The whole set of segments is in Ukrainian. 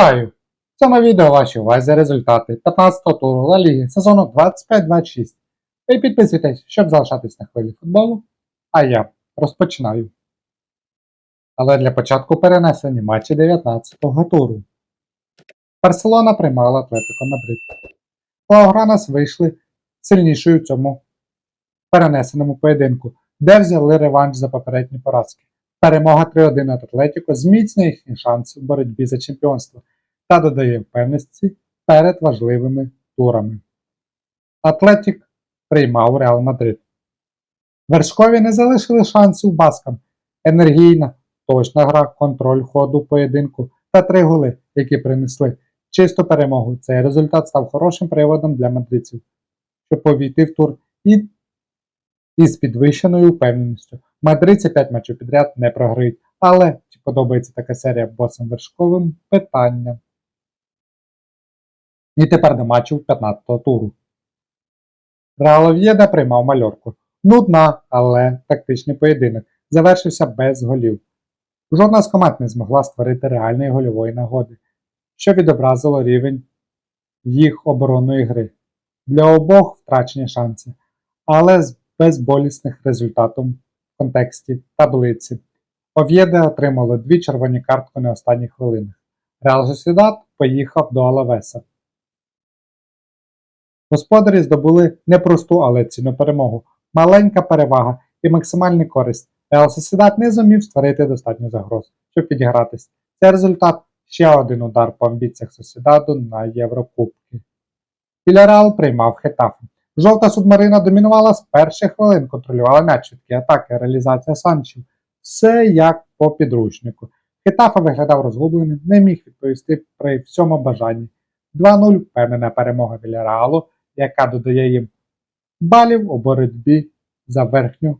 Вітаю! В цьому відео ваші увазі результати 15-го туру Ла Ліги сезону 25-26. Ви підписуйтесь, щоб залишатись на хвилі футболу, а я розпочинаю. Але для початку перенесені матчі 19-го туру. Барселона приймала Атлетико Мадрид. Лаугранас вийшли сильнішою в цьому перенесеному поєдинку, де взяли реванш за попередні поразки. Перемога 3-1 над Атлетіко зміцнює їхні шанси в боротьбі за чемпіонство та додає впевненості перед важливими турами. Атлетік приймав Реал Мадрид. Вершкові не залишили шансів баскам. Енергійна, точна гра, контроль ходу поєдинку та три голи, які принесли чисту перемогу. Цей результат став хорошим приводом для мадридців, щоб повійти в тур і із підвищеною впевненістю. Мадридці 5 матчів підряд не програють. Але чи подобається така серія босом вершковим? Питання. І тепер до матчів 15-го туру. Реал Ов'єда приймав мальорку. Нудна, але тактичний поєдинок. Завершився без голів. Жодна з команд не змогла створити реальної гольової нагоди, що відобразило рівень їх оборонної гри. Для обох втрачені шанси, але з безболісних результатів в контексті таблиці. Ов'єде отримало дві червоні картки на останніх хвилинах. Реал Сосідат поїхав до Алавеса. Господарі здобули непросту, але цінну перемогу, маленька перевага і максимальна користь. Реал Сосідат не зумів створити достатньо загроз, щоб підігратись. Це результат ще один удар по амбіціях Сосідаду на Єврокубки. Вільяреал приймав Хетафу. Жовта субмарина домінувала з перших хвилин, контролювала м'яч, атаки, реалізація санчів. Все як по підручнику. Хетафа виглядав розгубленим, не міг відповісти при всьому бажанні. 2-0 впевнена перемога Вільяреалу, яка додає їм балів у боротьбі за верхню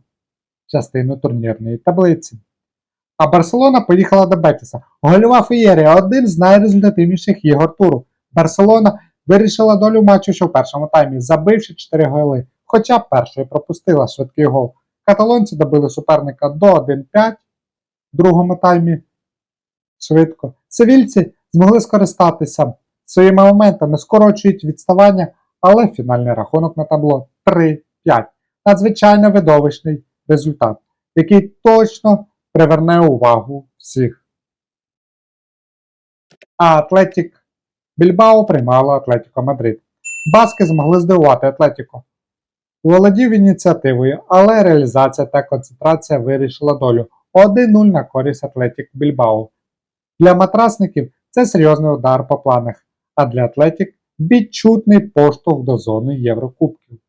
частину турнірної таблиці. А Барселона поїхала до Бетіса. Гольова феєрія один з найрезультативніших ігор туру. Барселона вирішила долю матчу ще в першому таймі, забивши 4 голи, хоча першою пропустила швидкий гол. Каталонці добили суперника до 1-5 в другому таймі швидко. Севільці змогли скористатися своїми моментами, скорочують відставання, але фінальний рахунок на табло 3-5. Надзвичайно видовищний результат, який точно приверне увагу всіх. А Атлетік Більбао приймала Атлетіко Мадрид. Баски змогли здивувати Атлетіко. Володів ініціативою, але реалізація та концентрація вирішила долю 1-0 на користь Атлетік Більбао. Для матрасників це серйозний удар по планах, а для Атлетік відчутний поштовх до зони Єврокубків.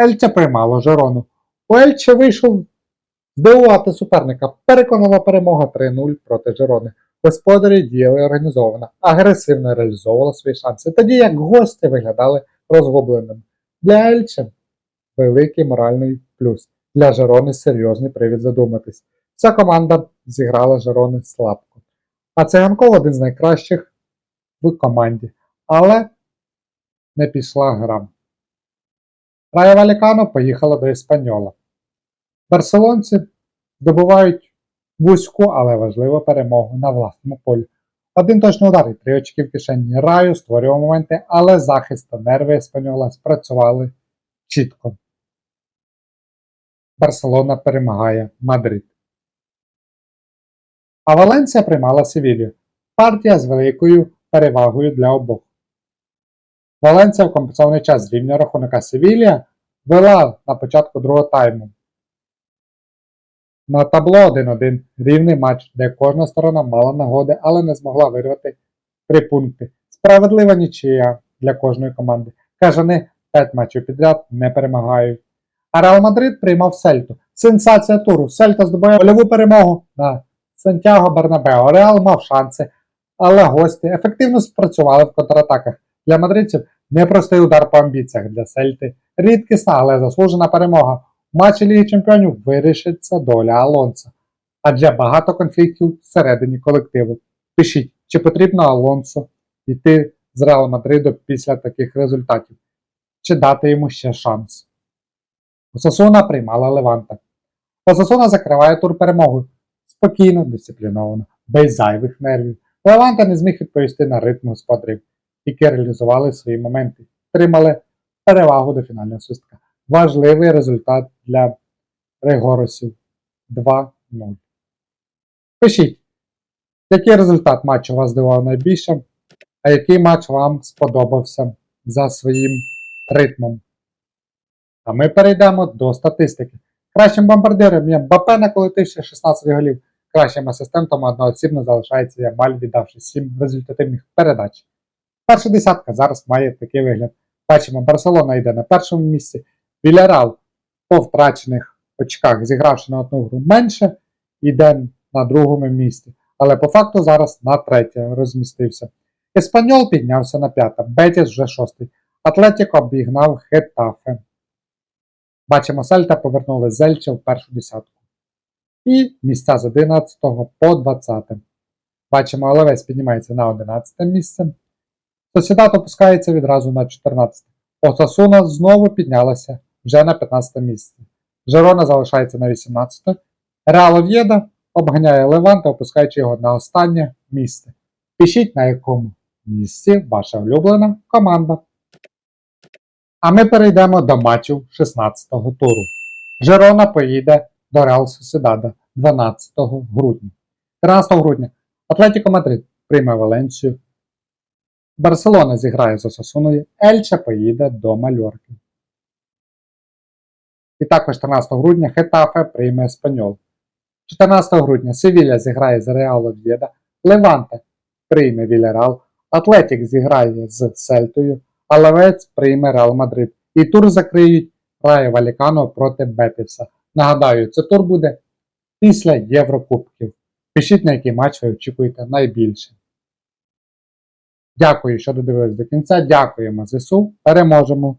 Ельче приймало Жерону. У Ельче вийшов здивувати суперника. Переконала перемога 3-0 проти Жерони. Господарі діяли організовано, агресивно реалізовували свої шанси, тоді як гості виглядали розгубленими. Для Ельче великий моральний плюс. Для Жерони серйозний привід задуматись. Ця команда зіграла Жерони слабко. А Циганков один з найкращих в команді. Але не пішла гра. Рая Валікано поїхала до Іспаньола. Барселонці здобувають вузьку, але важливу перемогу на власному полі. Один точний удар і три очки в кишені раю створював моменти, але захист та нерви Еспаньола спрацювали чітко. Барселона перемагає Мадрид. А Валенсія приймала Севілью. Партія з великою перевагою для обох. Валенсія в компенсований час зрівнює рахунок, а Севілія вела на початку другого тайму. На табло 1-1 рівний матч, де кожна сторона мала нагоди, але не змогла вирвати 3 пункти. Справедлива нічия для кожної команди. Кажани 5 матчів підряд не перемагають. А Реал Мадрид приймав Сельту. Сенсація туру. Сельта здобує гольову перемогу на Сантьяго Бернабео. Реал мав шанси, але гості ефективно спрацювали в контратаках. Для мадридців непростий удар по амбіціях для Сельти. Рідкісна, але заслужена перемога. Матчі Ліги Чемпіонів вирішиться доля Алонса. Адже багато конфліктів всередині колективу. Пишіть, чи потрібно Алонсо йти з Реал Мадриду після таких результатів, чи дати йому ще шанс. Осасуна приймала Леванта. Осасуна закриває тур перемогою. Спокійно, дисципліновано, без зайвих нервів. Леванта не зміг відповісти на ритм господарів, які реалізували свої моменти, тримали перевагу до фінального свистка. Важливий результат для Регоросів 2-0. Пишіть, який результат матчу вас здивував найбільше, а який матч вам сподобався за своїм ритмом. А ми перейдемо до статистики. Кращим бомбардиром є Бапе, наколотивши 16 голів. Кращим асистентом одноосібно залишається Ямаль, віддавши 7 результативних передач. Перша десятка зараз має такий вигляд. Бачимо, Барселона йде на першому місці, Вілярал по втрачених очках, зігравши на одну гру менше, йде на другому місці. Але по факту зараз на третє розмістився. Еспаньол піднявся на п'яте, Бетіс вже шостий. Атлетіко обігнав Хетафе. Бачимо, Сельта повернули Зельче в першу десятку. І місця з 11 по 20. Бачимо, Олевець піднімається на 11 місце. Сосідат опускається відразу на 14. Осасуна знову піднялася вже на 15 місце. Жерона залишається на 18. Реал Ов'єда обганяє Леванта, опускаючи його на останнє місце. Пишіть на якому місці ваша улюблена команда. А ми перейдемо до матчів 16-го туру. Жерона поїде до Реал Сосідада 12 грудня. 13 грудня Атлетіко Мадрид прийме Валенцію. Барселона зіграє з Осасуною, Ельче поїде до Мальорки. І також 14 грудня Хетафе прийме Еспаньол. 14 грудня Севілля зіграє з Реал Ов'єда, Леванте прийме Вільярал, Атлетік зіграє з Сельтою, Алавець прийме Реал Мадрид. І тур закриють Рає Валікано проти Бетиса. Нагадаю, це тур буде після Єврокубків. Пишіть, на який матч ви очікуєте найбільше. Дякую, що додивились до кінця. Дякуємо ЗСУ. Переможемо!